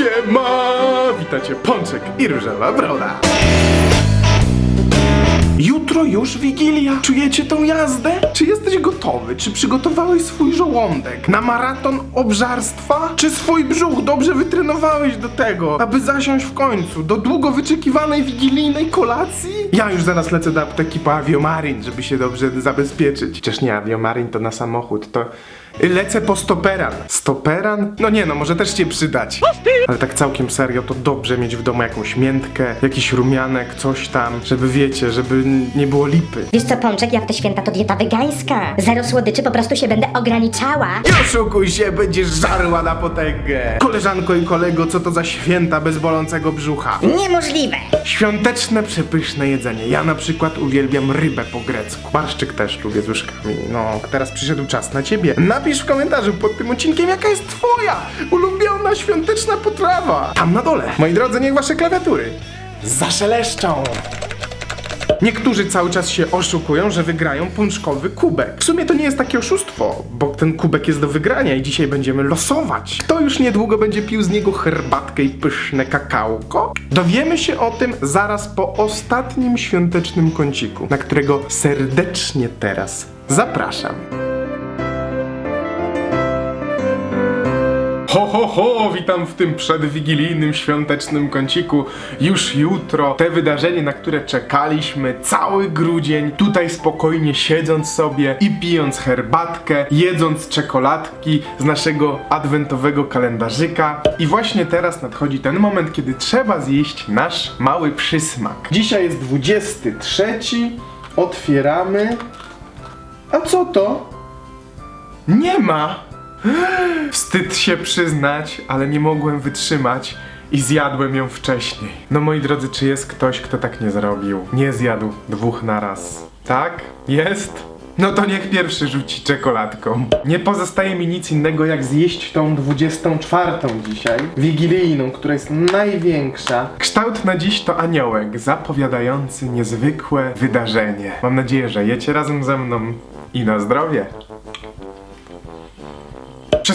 Siema! Witajcie Pączek i Różowa Broda. Jutro już Wigilia. Czujecie tą jazdę? Czy jesteś gotowy? Czy przygotowałeś swój żołądek na maraton obżarstwa? Czy swój brzuch dobrze wytrenowałeś do tego, aby zasiąść w końcu do długo wyczekiwanej wigilijnej kolacji? Ja już zaraz lecę do apteki po Aviomarin, żeby się dobrze zabezpieczyć. Chociaż nie, Aviomarin to na samochód, to... Lecę po stoperan. Stoperan? No nie no, może też cię przydać. Ale tak całkiem serio, to dobrze mieć w domu jakąś miętkę, jakiś rumianek, coś tam, żeby wiecie, żeby nie było lipy. Wiesz co, Pączek, ja w te święta to dieta wegańska. Zero słodyczy, po prostu się będę ograniczała. Nie oszukuj się, będziesz żarła na potęgę. Koleżanko i kolego, co to za święta bez bolącego brzucha? Niemożliwe. Świąteczne, przepyszne jedzenie. Ja na przykład uwielbiam rybę po grecku. Barszczyk też lubię z łyżkami. No, teraz przyszedł czas na ciebie. Napisz w komentarzu pod tym odcinkiem, jaka jest twoja ulubiona świąteczna potrawa. Tam na dole. Moi drodzy, niech wasze klawiatury zaszeleszczą. Niektórzy cały czas się oszukują, że wygrają pączkowy kubek. W sumie to nie jest takie oszustwo, bo ten kubek jest do wygrania i dzisiaj będziemy losować. Kto już niedługo będzie pił z niego herbatkę i pyszne kakałko? Dowiemy się o tym zaraz po ostatnim świątecznym kąciku, na którego serdecznie teraz zapraszam. Ho, ho, ho! Witam w tym przedwigilijnym, świątecznym kąciku. Już jutro te wydarzenie, na które czekaliśmy cały grudzień, tutaj spokojnie siedząc sobie i pijąc herbatkę, jedząc czekoladki z naszego adwentowego kalendarzyka. I właśnie teraz nadchodzi ten moment, kiedy trzeba zjeść nasz mały przysmak. Dzisiaj jest 23. Otwieramy. A co to? Nie ma! Wstyd się przyznać, ale nie mogłem wytrzymać i zjadłem ją wcześniej. No moi drodzy, czy jest ktoś, kto tak nie zrobił? Nie zjadł dwóch naraz. Tak? Jest? No to niech pierwszy rzuci czekoladką. Nie pozostaje mi nic innego jak zjeść tą 24 dzisiaj, wigilijną, która jest największa. Kształt na dziś to aniołek, zapowiadający niezwykłe wydarzenie. Mam nadzieję, że jecie razem ze mną i na zdrowie.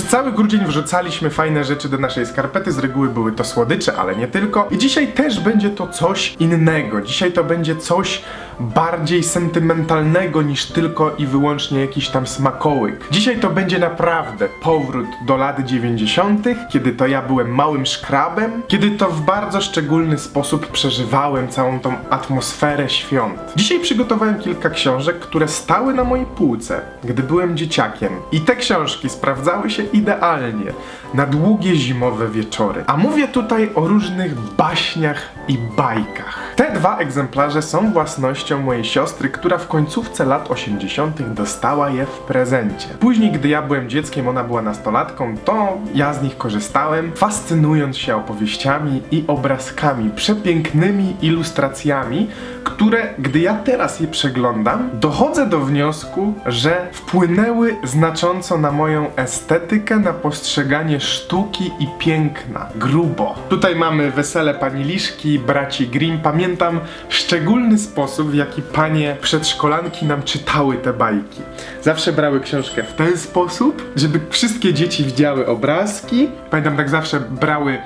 Cały grudzień wrzucaliśmy fajne rzeczy do naszej skarpety, z reguły były to słodycze, ale nie tylko. I dzisiaj też będzie to coś innego. Dzisiaj to będzie coś bardziej sentymentalnego niż tylko i wyłącznie jakiś tam smakołyk. Dzisiaj to będzie naprawdę powrót do lat 90., kiedy to ja byłem małym szkrabem, kiedy to w bardzo szczególny sposób przeżywałem całą tą atmosferę świąt. Dzisiaj przygotowałem kilka książek, które stały na mojej półce, gdy byłem dzieciakiem. I te książki sprawdzały się idealnie na długie zimowe wieczory. A mówię tutaj o różnych baśniach i bajkach. Te dwa egzemplarze są własnością mojej siostry, która w końcówce lat 80. dostała je w prezencie. Później, gdy ja byłem dzieckiem, ona była nastolatką, to ja z nich korzystałem, fascynując się opowieściami i obrazkami, przepięknymi ilustracjami, które, gdy ja teraz je przeglądam, dochodzę do wniosku, że wpłynęły znacząco na moją estetykę, na postrzeganie sztuki i piękna. Grubo. Tutaj mamy wesele pani Liszki, braci Grimm. Pamiętam szczególny sposób, w jaki panie przedszkolanki nam czytały te bajki. Zawsze brały książkę w ten sposób, żeby wszystkie dzieci widziały obrazki. Pamiętam, tak zawsze brały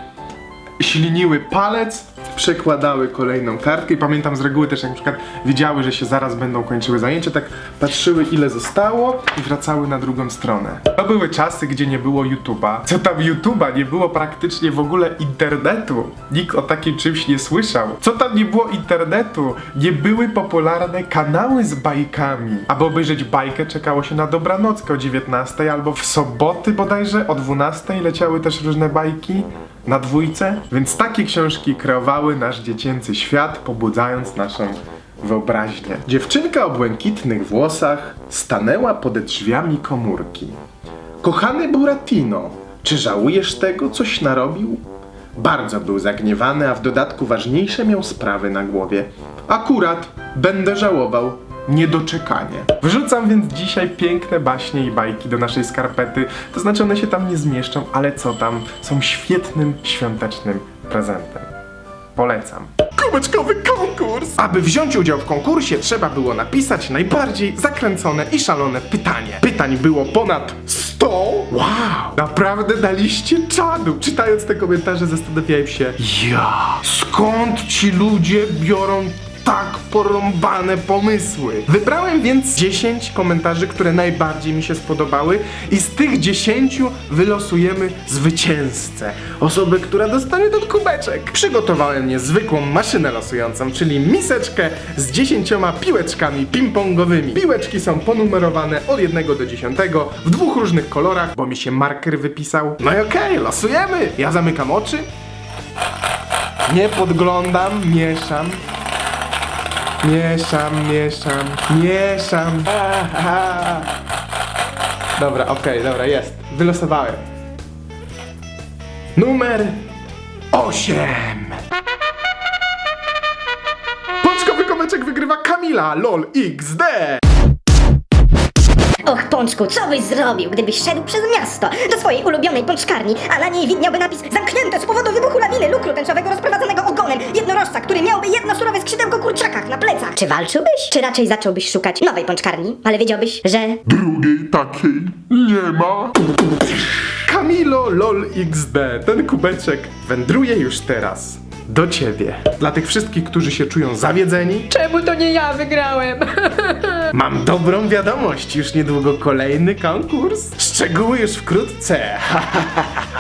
śliniły palec, przekładały kolejną kartkę i pamiętam z reguły też jak na przykład wiedziały, że się zaraz będą kończyły zajęcia, tak patrzyły ile zostało i wracały na drugą stronę. To były czasy, gdzie nie było YouTube'a. Co tam YouTube'a? Nie było praktycznie w ogóle internetu. Nikt o takim czymś nie słyszał. Co tam nie było internetu? Nie były popularne kanały z bajkami. Aby obejrzeć bajkę czekało się na dobranockę o 19 albo w soboty bodajże o 12 leciały też różne bajki na dwójce, więc takie książki kreowały nasz dziecięcy świat, pobudzając naszą wyobraźnię. Dziewczynka o błękitnych włosach stanęła pode drzwiami komórki. Kochany Buratino, czy żałujesz tego, coś narobił? Bardzo był zagniewany, a w dodatku ważniejsze miał sprawy na głowie. Akurat będę żałował, niedoczekanie. Wrzucam więc dzisiaj piękne baśnie i bajki do naszej skarpety. To znaczy one się tam nie zmieszczą, ale co tam, są świetnym świątecznym prezentem. Polecam. Kubeczkowy konkurs! Aby wziąć udział w konkursie, trzeba było napisać najbardziej zakręcone i szalone pytanie. Pytań było ponad 100, Wow! Naprawdę daliście czadu! Czytając te komentarze zastanawiałem się, ja, skąd ci ludzie biorą tak porąbane pomysły. Wybrałem więc 10 komentarzy, które najbardziej mi się spodobały i z tych 10 wylosujemy zwycięzcę. Osobę, która dostanie ten kubeczek. Przygotowałem niezwykłą maszynę losującą, czyli miseczkę z 10 piłeczkami ping-pongowymi. Piłeczki są ponumerowane od 1 do 10 w dwóch różnych kolorach, bo mi się marker wypisał. No i okej, losujemy. Ja zamykam oczy. Nie podglądam, mieszam. Mieszam, mieszam, mieszam. Dobra, okej, dobra, jest. Wylosowałem. Numer 8. Pączkowy komeczek wygrywa Kamila, lol, XD. Och, Pączku, co byś zrobił, gdybyś szedł przez miasto do swojej ulubionej pączkarni, a na niej widniałby napis Zamknięte z powodu wybuchu lawiny lukru tęczowego jednorożca, który miałby jedno surowe skrzydełko kurczakach na plecach. Czy walczyłbyś? Czy raczej zacząłbyś szukać nowej pączkarni? Ale wiedziałbyś, że... Drugiej takiej nie ma. Kamilo LOL XD, ten kubeczek wędruje już teraz do ciebie. Dla tych wszystkich, którzy się czują zawiedzeni, Czemu to nie ja wygrałem? mam dobrą wiadomość. Już niedługo kolejny konkurs. Szczegóły już wkrótce.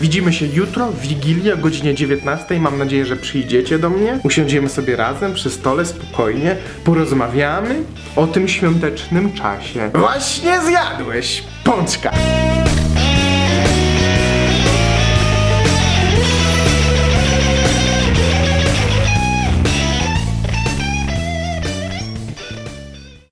Widzimy się jutro, w Wigilię o godzinie 19. Mam nadzieję, że przyjdziecie do mnie. Usiądziemy sobie razem przy stole spokojnie, porozmawiamy o tym świątecznym czasie. Właśnie zjadłeś pączka.